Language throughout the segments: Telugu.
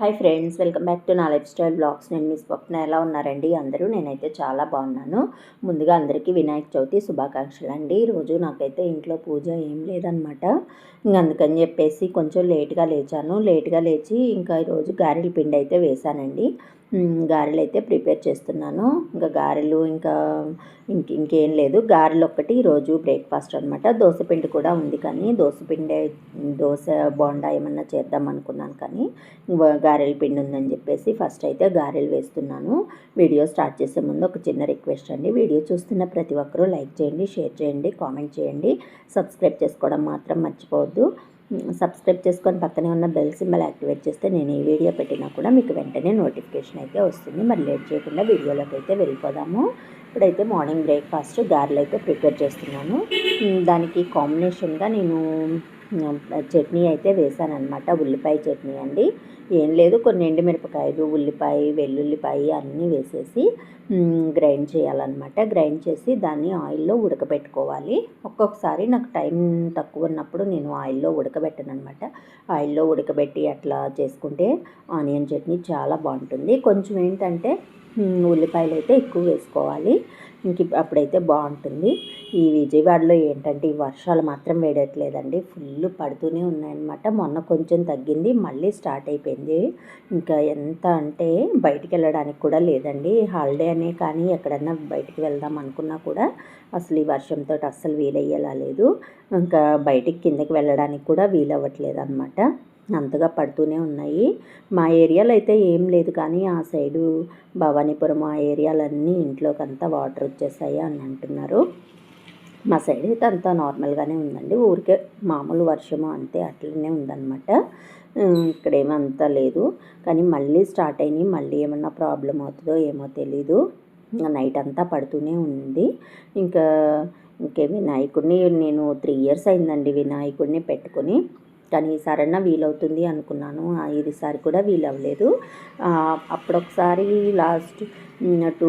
Hi friends welcome back to నా లైఫ్ స్టైల్ బ్లాగ్స్. నేను మీ స్వప్న. ఎలా ఉన్నారండి? అందరూ నేనైతే చాలా బాగున్నాను. ముందుగా అందరికీ వినాయక చవితి శుభాకాంక్షలు అండి ఈరోజు నాకైతే ఇంట్లో పూజ ఏం లేదనమాట ఇంక అందుకని చెప్పేసి కొంచెం లేట్గా లేచాను. లేట్గా లేచి ఇంకా ఈరోజు గారెల పిండి అయితే వేశానండి. గారెలు అయితే ప్రిపేర్ చేస్తున్నాను. ఇంకా గారెలు ఇంకా ఇంక ఇంకేం లేదు. గారెలు ఒక్కటి ఈరోజు బ్రేక్ఫాస్ట్ అనమాట దోశపిండి కూడా ఉంది కానీ దోశపిండి దోశ బోండా ఏమన్నా చేద్దాం అనుకున్నాను కానీ గారెల పిండి ఉందని చెప్పేసి ఫస్ట్ అయితే గారెలు వేస్తున్నాను. వీడియో స్టార్ట్ చేసే ముందు ఒక చిన్న రిక్వెస్ట్ అండి. వీడియో చూస్తున్న ప్రతి ఒక్కరూ లైక్ చేయండి షేర్ చేయండి కామెంట్ చేయండి. సబ్స్క్రైబ్ చేసుకోవడం మాత్రం మర్చిపోవద్దు. సబ్స్క్రైబ్ చేసుకొని పక్కనే ఉన్న బెల్ సింబల్ యాక్టివేట్ చేస్తే నేను ఈ వీడియో పెట్టినా కూడా మీకు వెంటనే నోటిఫికేషన్ అయితే వస్తుంది. మరి లేట్ చేయకుండా వీడియోలోకి అయితే వెళ్ళిపోదాము. ఇప్పుడైతే మార్నింగ్ బ్రేక్ఫాస్ట్ గారెలు అయితే ప్రిపేర్ చేస్తున్నాను. దానికి కాంబినేషన్గా నేను చట్నీ అయితే వేసాను అనమాట ఉల్లిపాయ చట్నీ అండి. ఏం లేదు కొన్ని ఎండుమిరపకాయలు ఉల్లిపాయ వెల్లుల్లిపాయ అన్నీ వేసేసి గ్రైండ్ చేయాలన్నమాట. గ్రైండ్ చేసి దాన్ని ఆయిల్లో ఉడకబెట్టుకోవాలి. ఒక్కొక్కసారి నాకు టైం తక్కువ ఉన్నప్పుడు నేను ఆయిల్లో ఉడకబెట్టను అనమాట ఆయిల్లో ఉడకబెట్టి అట్లా చేసుకుంటే ఆనియన్ చట్నీ చాలా బాగుంటుంది. కొంచెం ఏంటంటే ఉల్లిపాయలు అయితే ఎక్కువ వేసుకోవాలి. ఇంక అప్పుడైతే బాగుంటుంది. ఈ విజయవాడలో ఏంటంటే ఈ వర్షాలు మాత్రం వేయట్లేదండి ఫుల్ పడుతూనే ఉన్నాయన్నమాట. మొన్న కొంచెం తగ్గింది మళ్ళీ స్టార్ట్ అయిపోయింది. ఇంకా ఎంత అంటే బయటికి వెళ్ళడానికి కూడా లేదండి. హాలిడే అనే కానీ ఎక్కడన్నా బయటికి వెళ్దాం అనుకున్నా కూడా అసలు ఈ వర్షంతో అస్సలు వీలయ్యేలా లేదు. ఇంకా బయటికి కిందకి వెళ్ళడానికి కూడా వీలవ్వట్లేదు అనమాట అంతగా పడుతూనే ఉన్నాయి. మా ఏరియాలో అయితే ఏం లేదు కానీ ఆ సైడు భవానీపురం ఆ ఏరియాలన్నీ ఇంట్లోకి అంతా వాటర్ వచ్చేసాయి అని అంటున్నారు. మా సైడ్ అయితే అంతా నార్మల్గానే ఉందండి. ఊరికే మామూలు వర్షము అంతే అట్లనే ఉందన్నమాట. ఇక్కడ అంత లేదు. కానీ మళ్ళీ స్టార్ట్ అయినాయి. మళ్ళీ ఏమన్నా ప్రాబ్లం అవుతుందో ఏమో తెలీదు. నైట్ అంతా పడుతూనే ఉంది. ఇంకా ఇంకే వినాయకుడిని నేను త్రీ ఇయర్స్ అయిందండి వినాయకుడిని పెట్టుకొని. కానీ ఈసారన్నా వీలవుతుంది అనుకున్నాను. ఈసారి కూడా వీలవ్వలేదు. అప్పుడొకసారి last two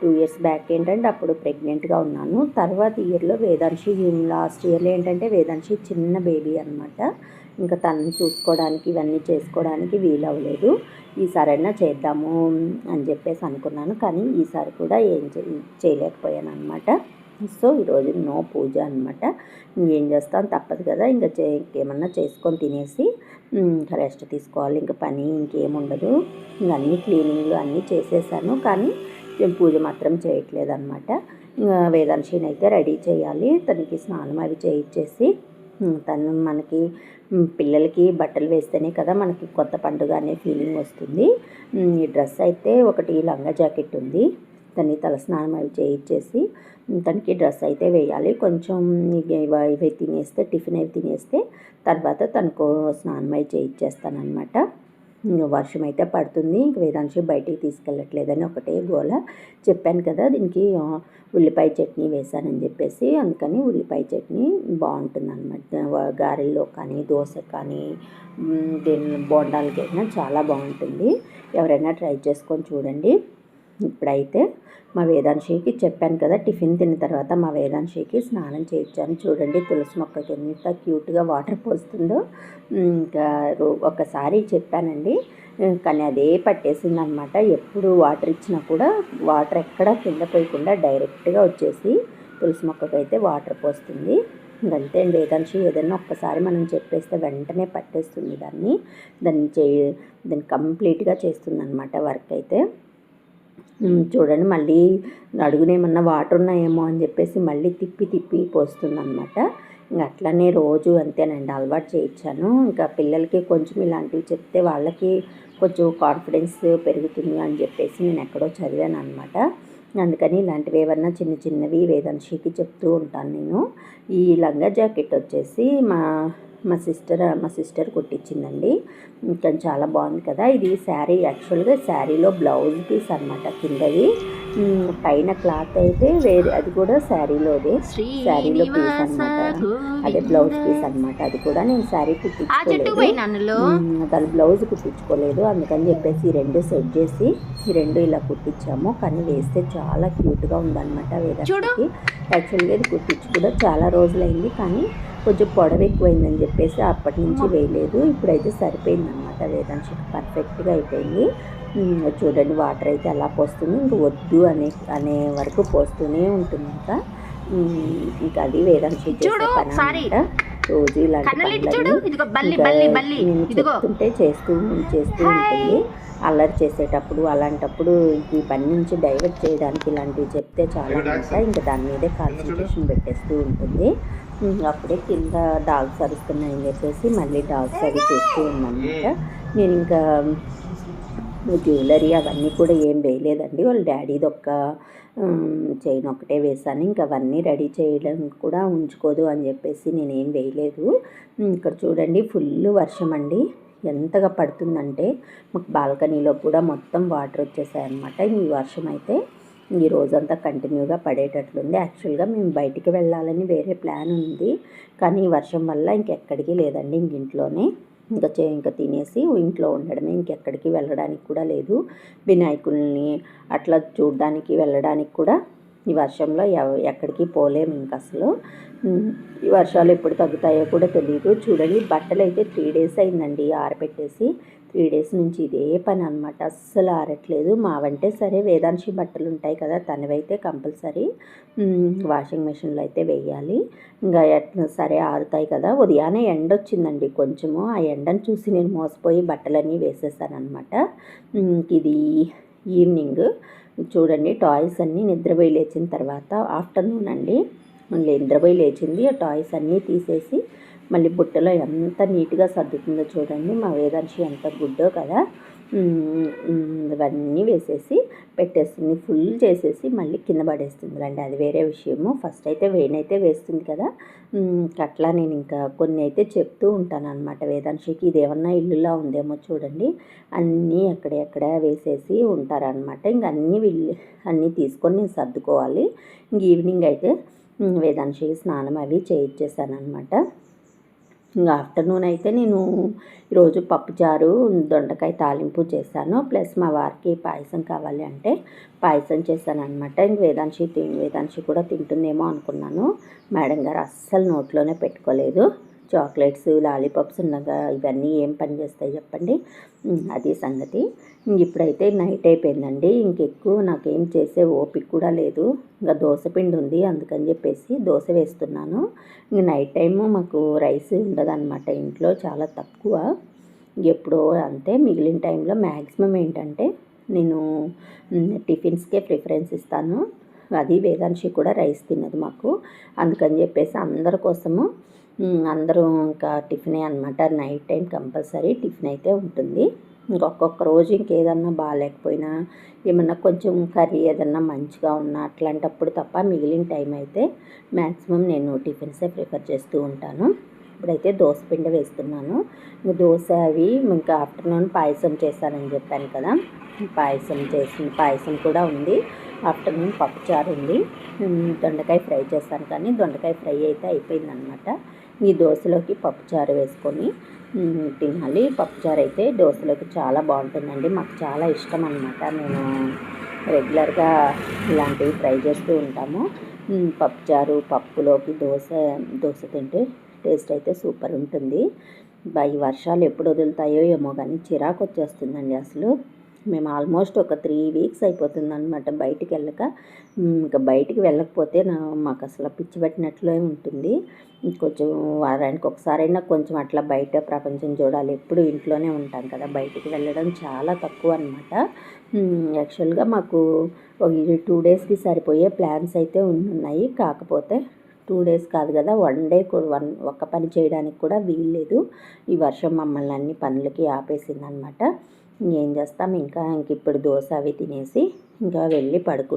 two years back ఏంటంటే అప్పుడు ప్రెగ్నెంట్గా ఉన్నాను. తర్వాత ఇయర్లో వేదాంశి లాస్ట్ ఇయర్లో ఏంటంటే వేదాంశి చిన్న బేబీ అనమాట ఇంకా తనని చూసుకోవడానికి ఇవన్నీ చేసుకోవడానికి వీలవ్వలేదు. ఈసారైనా చేద్దాము అని చెప్పేసి అనుకున్నాను. కానీ ఈసారి కూడా ఏం చేయలేకపోయాను అనమాట సో ఈరోజు నో పూజ అనమాట ఇంకేం చేస్తాను తప్పదు కదా. ఇంకా చే ఇంకేమన్నా చేసుకొని తినేసి ఇంకా రెస్ట్ తీసుకోవాలి. ఇంకా పని ఇంకేముండదు ఇంకా అన్నీ క్లీనింగ్లు అన్నీ చేసేసాను. కానీ పూజ మాత్రం చేయట్లేదు అనమాట ఇంకా వేదాంశిని అయితే రెడీ చేయాలి. తనకి స్నానం అవి చేయించేసి తను మనకి పిల్లలకి బట్టలు వేస్తేనే కదా మనకి కొత్త పండుగ అనే ఫీలింగ్ వస్తుంది. ఈ డ్రెస్ అయితే ఒకటి లంగా జాకెట్ ఉంది. తల్లి తలస్నానం అవి చేయించేసి తనకి డ్రెస్ అయితే వేయాలి. కొంచెం ఇవి తినేస్తే టిఫిన్ అవి తినేస్తే తర్వాత తనకు స్నానం అవి చేయించేస్తానమాట వర్షం అయితే పడుతుంది. ఇంక వేదాంశి బయటికి తీసుకెళ్ళట్లేదని ఒకటే గోల చెప్పాను కదా దీనికి ఉల్లిపాయ చట్నీ వేశానని చెప్పేసి. అందుకని ఉల్లిపాయ చట్నీ బాగుంటుంది అనమాట గారెల్లో కానీ దోశ కానీ దీని బోండాలకైనా చాలా బాగుంటుంది. ఎవరైనా ట్రై చేసుకొని చూడండి. ఇప్పుడైతే మా వేదాంశికి చెప్పాను కదా టిఫిన్ తిన్న తర్వాత మా వేదాంశికి స్నానం చేయించాను. చూడండి తులసి మొక్కకి ఎంత క్యూట్గా వాటర్ పోస్తుందో. ఇంకా ఒకసారి చెప్పానండి కానీ అదే పట్టేసింది అనమాట ఎప్పుడు వాటర్ ఇచ్చినా కూడా వాటర్ ఎక్కడ కింద పోయకుండా డైరెక్ట్గా వచ్చేసి తులసి మొక్కకి అయితే వాటర్ పోస్తుంది. అంతే వేదాంశి ఏదైనా ఒక్కసారి మనం చెప్పేస్తే వెంటనే పట్టేస్తుంది దాన్ని. దాన్ని చే దాన్ని కంప్లీట్గా చేస్తుంది అనమాట వర్క్ అయితే. చూడండి మళ్ళీ అడుగునేమన్నా వాటర్ ఉన్నాయేమో అని చెప్పేసి మళ్ళీ తిప్పి తిప్పి పోస్తుందనమాట ఇంకా అట్లనే రోజు అంతేనండి అలవాటు చేయించాను. ఇంకా పిల్లలకి కొంచెం ఇలాంటివి చెప్తే వాళ్ళకి కొంచెం కాన్ఫిడెన్స్ పెరుగుతుంది అని చెప్పేసి నేను ఎక్కడో చదివాను అనమాట అందుకని ఇలాంటివి ఏమన్నా చిన్న చిన్నవి వేదాంశికి చెప్తూ ఉంటాను నేను. ఈ లంగా జాకెట్ వచ్చేసి మా మా సిస్టర్ మా సిస్టర్ కుట్టించిందండి. ఇంకా చాలా బాగుంది కదా. ఇది శారీ యాక్చువల్గా శారీలో బ్లౌజ్ పీస్ అనమాట కిందది. పైన క్లాత్ అయితే వేరే అది కూడా శారీలోదే. శారీలో పీస్ అనమాట అదే బ్లౌజ్ పీస్ అనమాట అది కూడా నేను శారీ కుట్టించుకోలేదు. దాని బ్లౌజ్ కుట్టించుకోలేదు. అందుకని చెప్పేసి ఈ రెండు సెట్ చేసి ఈ రెండు ఇలా కుట్టించాము. కానీ వేస్తే చాలా క్యూట్గా ఉందన్నమాట వేదానికి యాక్చువల్గా ఇది కుట్టించి కూడా చాలా రోజులైంది. కానీ కొంచెం పొడవు ఎక్కువైందని చెప్పేసి అప్పటి నుంచి వేయలేదు. ఇప్పుడైతే సరిపోయిందన్నమాట వేదాంశకి పర్ఫెక్ట్గా అయిపోయింది. చూడండి వాటర్ అయితే అలా పోస్తుంది. ఇంక వద్దు అనే అనే వరకు పోస్తూనే ఉంటుంది ఇంకా. ఇంకా అది వేదాంశి చేసే చూడు, పని ఒకసారి. రోజు ఇలాంటి కన్నలిటి చూడు పనులన్నీ ఇదిగో బల్లి ఇంకా బల్లి బల్లి. నేను ఇదిగో. చెప్తుంటే చేస్తూ చేస్తూ ఉంటుంది. అల్లరి చేసేటప్పుడు అలాంటప్పుడు ఈ పని నుంచి డైవర్ట్ చేయడానికి ఇలాంటివి చెప్తే చాలా అనమాట ఇంకా దాని మీదే కాన్సన్ట్రేషన్ పెట్టేస్తూ ఉంటుంది. అప్పుడే కింద డాగ్స్ అరుస్తున్నాయని చెప్పేసి మళ్ళీ డాగ్స్ అవి చూస్తూ ఉందన్నమాట. నేను ఇంకా జ్యువెలరీ అవన్నీ కూడా ఏం వేయలేదండి. వాళ్ళ డాడీది ఒక్క చైన్ ఒకటే వేసాను ఇంకా అవన్నీ రెడీ చేయడం కూడా ఉంచుకోదు అని చెప్పేసి నేనేం వేయలేదు. ఇక్కడ చూడండి ఫుల్ వర్షం అండి. ఎంతగా పడుతుందంటే మాకు బాల్కనీలో కూడా మొత్తం వాటర్ వచ్చేసాయన్నమాట ఈ వర్షం అయితే ఈ రోజంతా కంటిన్యూగా పడేటట్లుంది. యాక్చువల్గా మేము బయటికి వెళ్ళాలని వేరే ప్లాన్ ఉంది. కానీ ఈ వర్షం వల్ల ఇంకెక్కడికి లేదండి ఇంక ఇంట్లోనే. ఇంకా చే ఇంకా తినేసి ఇంట్లో ఉండడమే. ఇంకెక్కడికి వెళ్ళడానికి కూడా లేదు. వినాయకుల్ని అట్లా చూడడానికి వెళ్ళడానికి కూడా ఈ వర్షంలో ఎవ- ఎక్కడికి పోలేము ఇంక అసలు. ఈ వర్షాలు ఎప్పుడు తగ్గుతాయో కూడా తెలియదు చూడండి బట్టలు అయితే త్రీ డేస్ అయిందండి ఆరబెట్టేసి. త్రీ డేస్ నుంచి ఇదే పని అనమాట అస్సలు ఆరట్లేదు. మావంటే సరే వేదాంశి బట్టలు ఉంటాయి కదా తనవైతే కంపల్సరీ. వాషింగ్ మెషిన్లో అయితే వేయాలి. ఇంకా ఎట్లా సరే ఆరుతాయి కదా ఉదయాన్నే ఎండ వచ్చిందండి కొంచెము. ఆ ఎండను చూసి నేను మోసపోయి బట్టలన్నీ వేసేసాను అనమాట ఇది ఈవినింగ్ చూడండి టాయ్స్ అన్నీ నిద్రపోయి లేచిన తర్వాత ఆఫ్టర్నూన్ అండి. నిద్రపోయి లేచింది ఆ టాయ్స్ అన్నీ తీసేసి మళ్ళీ బుట్టలో ఎంత నీట్గా సర్దుతుందో చూడండి. మా వేదాంశి ఎంత గుడ్డో కదా. ఇవన్నీ వేసేసి పెట్టేస్తుంది. ఫుల్ చేసేసి మళ్ళీ కింద పడేస్తుంది రండి. అది వేరే విషయము. ఫస్ట్ అయితే వేణైతే వేస్తుంది కదా. అట్లా నేను ఇంకా కొన్ని అయితే చెప్తూ ఉంటాను అనమాట వేదాంశకి ఇది ఏమన్నా ఇల్లులా ఉందేమో చూడండి. అన్నీ ఎక్కడెక్కడ వేసేసి ఉంటారనమాట ఇంక అన్నీ వీళ్ళు అన్నీ తీసుకొని నేను సర్దుకోవాలి. ఇంక ఈవినింగ్ అయితే వేదాంశకి స్నానం అవి చేయించేసాను అనమాట ఇంకా ఆఫ్టర్నూన్ అయితే నేను ఈరోజు పప్పుచారు దొండకాయ తాలింపు చేశాను. ప్లస్ మా వారికి పాయసం కావాలి అంటే పాయసం చేశాను అనమాట ఇంక వేదాంశి తి వేదాంశి కూడా తింటుందేమో అనుకున్నాను. మేడం గారు అస్సలు నోట్లోనే పెట్టుకోలేదు. చాక్లెట్స్ లాలీపాప్స్ ఉన్నగా ఇవన్నీ ఏం పని చేస్తాయి చెప్పండి? అది సంగతి. ఇంక ఇప్పుడైతే నైట్ అయిపోయిందండి. ఇంకెక్కువ నాకేం చేసే ఓపిక కూడా లేదు. ఇంకా దోశ పిండి ఉంది అందుకని చెప్పేసి దోశ వేస్తున్నాను. ఇంక నైట్ టైము మాకు రైస్ ఉండదన్నమాట ఇంట్లో చాలా తక్కువ. ఎప్పుడో అంతే మిగిలిన టైంలో మ్యాక్సిమం ఏంటంటే నేను టిఫిన్స్కే ప్రిఫరెన్స్ ఇస్తాను. అది వేదాంశి కూడా రైస్ తిన్నది మాకు. అందుకని చెప్పేసి అందరి కోసము అందరూ ఇంకా టిఫినే అనమాట నైట్ టైం కంపల్సరీ టిఫిన్ అయితే ఉంటుంది. ఇంకొక్కొక్క రోజు ఇంకేదన్నా బాగాలేకపోయినా ఏమన్నా కొంచెం కర్రీ ఏదన్నా మంచిగా ఉన్నా అట్లాంటప్పుడు తప్ప మిగిలిన టైం అయితే మ్యాక్సిమం నేను టిఫిన్సే ప్రిఫర్ చేస్తూ ఉంటాను. ఇప్పుడైతే దోశ పిండి వేస్తున్నాను. ఇంక దోశ అవి ఇంకా ఆఫ్టర్నూన్ పాయసం చేశానని చెప్పాను కదా. పాయసం చేసిన పాయసం కూడా ఉంది. ఆఫ్టర్నూన్ పప్పుచారు ఉంది. దొండకాయ ఫ్రై చేశాను కానీ దొండకాయ ఫ్రై అయితే అయిపోయిందనమాట ఈ దోశలోకి పప్పుచారు వేసుకొని తినాలి. పప్పుచారు అయితే దోశలోకి చాలా బాగుంటుందండి. మాకు చాలా ఇష్టం అనమాట నేను రెగ్యులర్గా ఇలాంటివి ట్రై చేస్తూ ఉంటాము. పప్పుచారు పప్పులోకి దోశ దోశ తింటే టేస్ట్ అయితే సూపర్ ఉంటుంది. బై ఈ వర్షాలు ఎప్పుడు వదులుతాయో ఏమో కానీ చిరాకు వచ్చేస్తుందండి అసలు. మేము ఆల్మోస్ట్ ఒక త్రీ వీక్స్ అయిపోతుంది అనమాట బయటికి వెళ్ళక. ఇంకా బయటికి వెళ్ళకపోతే నా మాకు అసలు పిచ్చి పెట్టినట్లే ఉంటుంది. కొంచెం వారానికి ఒకసారైనా కొంచెం అట్లా బయట ప్రపంచం చూడాలి. ఎప్పుడు ఇంట్లోనే ఉంటాం కదా బయటికి వెళ్ళడం చాలా తక్కువ అనమాట యాక్చువల్గా మాకు ఒక టూ డేస్కి సరిపోయే ప్లాన్స్ అయితే ఉన్నాయి కాకపోతే టూ డేస్ కాదు కదా వన్ డే వన్ ఒక్క పని చేయడానికి కూడా వీల్లేదు. ఈ వర్షం మమ్మల్ని అన్ని పనులకి ఆపేసింది అనమాట ఏం చేస్తాం ఇంకా ఇంక ఇప్పుడు దోశ అవి తినేసి ఇంకా వెళ్ళి పడుకు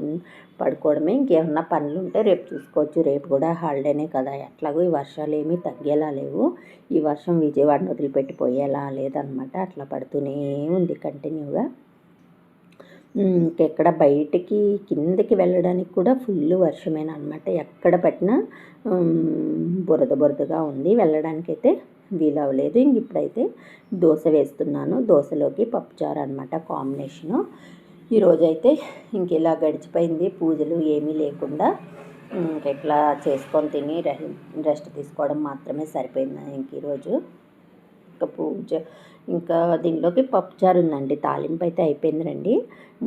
పడుకోవడమే. ఇంకేమన్నా పనులు ఉంటే రేపు చూసుకోవచ్చు. రేపు కూడా హాలిడేనే కదా. ఎట్లాగో ఈ వర్షాలు ఏమీ తగ్గేలా లేవు. ఈ వర్షం విజయవాడను వదిలిపెట్టిపోయేలా లేదనమాట. అట్లా పడుతూనే ఉంది కంటిన్యూగా. ఇంకెక్కడ బయటికి కిందకి వెళ్ళడానికి కూడా ఫుల్ వర్షమేనమాట ఎక్కడ పట్టినా బురద బురదగా ఉంది. వెళ్ళడానికైతే వీలవ్వలేదు ఇంక ఇప్పుడైతే దోశ వేస్తున్నాను. దోశలోకి పప్పుచారు అనమాట కాంబినేషను. ఈరోజైతే ఇంక ఇలా గడిచిపోయింది. పూజలు ఏమీ లేకుండా ఇంకెట్లా చేసుకొని తిని రెస్ట్ తీసుకోవడం మాత్రమే సరిపోయింది ఇంక ఈరోజు. ఇంకా పూజ ఇంకా దీనిలోకి పప్పుచారు ఉందండి. తాలింపు అయితే అయిపోయింది రండి.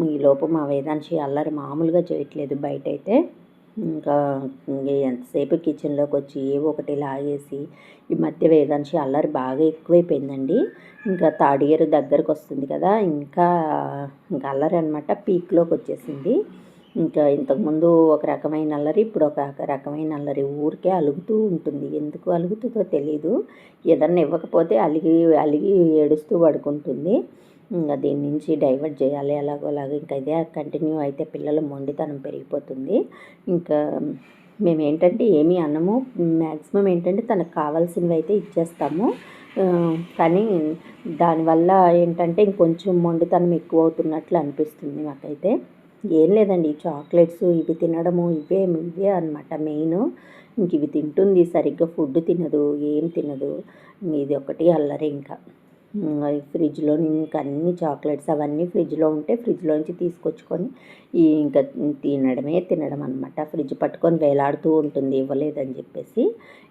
ఈలోపు మా వేదాంశి అల్లరి మామూలుగా చేయట్లేదు బయట అయితే ఇంకా ఎంతసేపు కిచెన్లోకి వచ్చి ఏవో ఒకటి లాగేసి ఈ మధ్య వేదాంశి అల్లరి బాగా ఎక్కువైపోయిందండి. ఇంకా థర్డ్ ఇయర్ దగ్గరకు వస్తుంది కదా ఇంకా ఇంకా అల్లరి అనమాట పీక్లోకి వచ్చేసింది ఇంకా ఇంతకుముందు ఒక రకమైన అల్లరి ఇప్పుడు ఒక రకమైన అల్లరి ఊరికే అలుగుతూ ఉంటుంది. ఎందుకు అలుగుతుందో తెలీదు. ఏదన్నా ఇవ్వకపోతే అలిగి అలిగి ఏడుస్తూ పడుకుంటుంది. ఇంకా దీని నుంచి డైవర్ట్ చేయాలి. అలాగో ఇంకా ఇదే కంటిన్యూ అయితే పిల్లల మొండితనం పెరిగిపోతుంది. ఇంకా మేము ఏంటంటే ఏమీ అన్నము మ్యాక్సిమం ఏంటంటే తనకు కావాల్సినవి అయితే ఇచ్చేస్తాము. కానీ దానివల్ల ఏంటంటే ఇంకొంచెం మొండితనం ఎక్కువ అవుతున్నట్లు అనిపిస్తుంది మాకైతే. ఏం లేదండి. చాక్లెట్స్ ఇవి తినడము ఇవే ఇవే అనమాట మెయిన్ ఇంక ఇవి తింటుంది. సరిగ్గా ఫుడ్ తినదు ఏం తినదు. ఇది ఒకటి అల్లరి ఇంకా. ఫ్రిడ్జ్లో ఇంకా అన్ని చాక్లెట్స్ అవన్నీ ఫ్రిడ్జ్లో ఉంటే ఫ్రిడ్జ్లోంచి తీసుకొచ్చుకొని ఈ ఇంకా తినడమే తినడం అనమాట ఫ్రిడ్జ్ పట్టుకొని వేలాడుతూ ఉంటుంది. ఇవ్వలేదని చెప్పేసి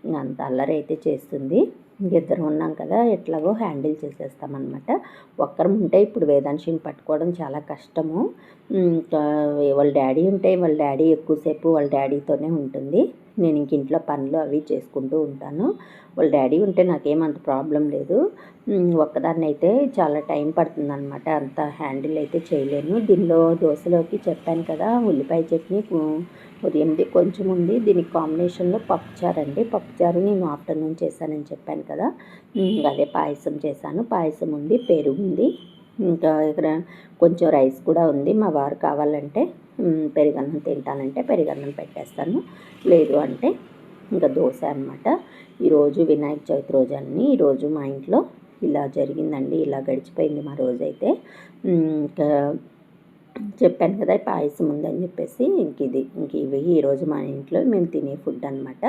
ఇంకా అంత అల్లరి అయితే చేస్తుంది. ఇద్దరు ఉన్నాం కదా ఎట్లాగో హ్యాండిల్ చేసేస్తామన్నమాట. ఒక్కరం ఉంటే ఇప్పుడు వేదాంశిని పట్టుకోవడం చాలా కష్టము. ఇంకా వాళ్ళ డాడీ ఉంటే వాళ్ళ డాడీ ఎక్కువసేపు వాళ్ళ డాడీతోనే ఉంటుంది. నేను ఇంక ఇంట్లో పనులు అవి చేసుకుంటూ ఉంటాను. వాళ్ళ డాడీ ఉంటే నాకేమంత ప్రాబ్లం లేదు. ఒక్కదాన్ని అయితే చాలా టైం పడుతుందన్నమాట. అంత హ్యాండిల్ అయితే చేయలేను. దీనిలో దోశలోకి చెప్పాను కదా ఉల్లిపాయ చట్నీ ఉదయంది కొంచెం ఉంది. దీనికి కాంబినేషన్లో పప్పుచారు అండి. పప్పుచారు నేను ఆఫ్టర్నూన్ చేశానని చెప్పాను కదా. అదే పాయసం చేశాను. పాయసం ఉంది పెరుగు ఉంది. ఇంకా ఇక్కడ కొంచెం రైస్ కూడా ఉంది. మా వారు కావాలంటే పెరుగన్నం తింటానంటే పెరుగన్నం పెట్టేస్తాను. లేదు అంటే ఇంకా దోశ అనమాట ఈరోజు వినాయక చవితి రోజు అన్ని. ఈరోజు మా ఇంట్లో ఇలా జరిగిందండి. ఇలా గడిచిపోయింది మా రోజైతే. ఇంకా చెప్పాను కదా పాయసం ఉందని చెప్పేసి ఇంక ఇది ఇంక ఇవి ఈరోజు మా ఇంట్లో మేము తినే ఫుడ్ అనమాట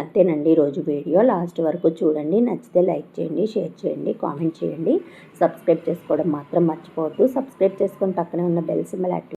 అంతేనండి ఈరోజు వీడియో. లాస్ట్ వరకు చూడండి నచ్చితే లైక్ చేయండి షేర్ చేయండి కామెంట్ చేయండి. సబ్స్క్రైబ్ చేసుకోవడం మాత్రం మర్చిపోవద్దు. సబ్స్క్రైబ్ చేసుకొని పక్కనే ఉన్న బెల్ సింబల్ యాక్టివ్